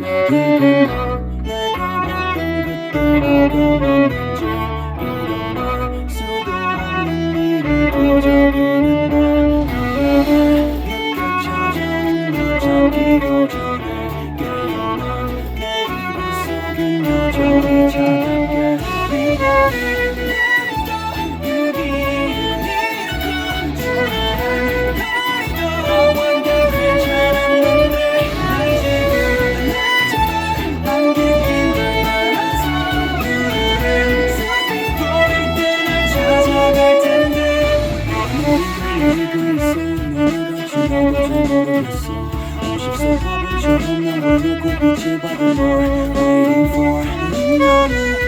Thank you. She's so hot, but you're never gonna go beat you by the Lord. Waiting for, you.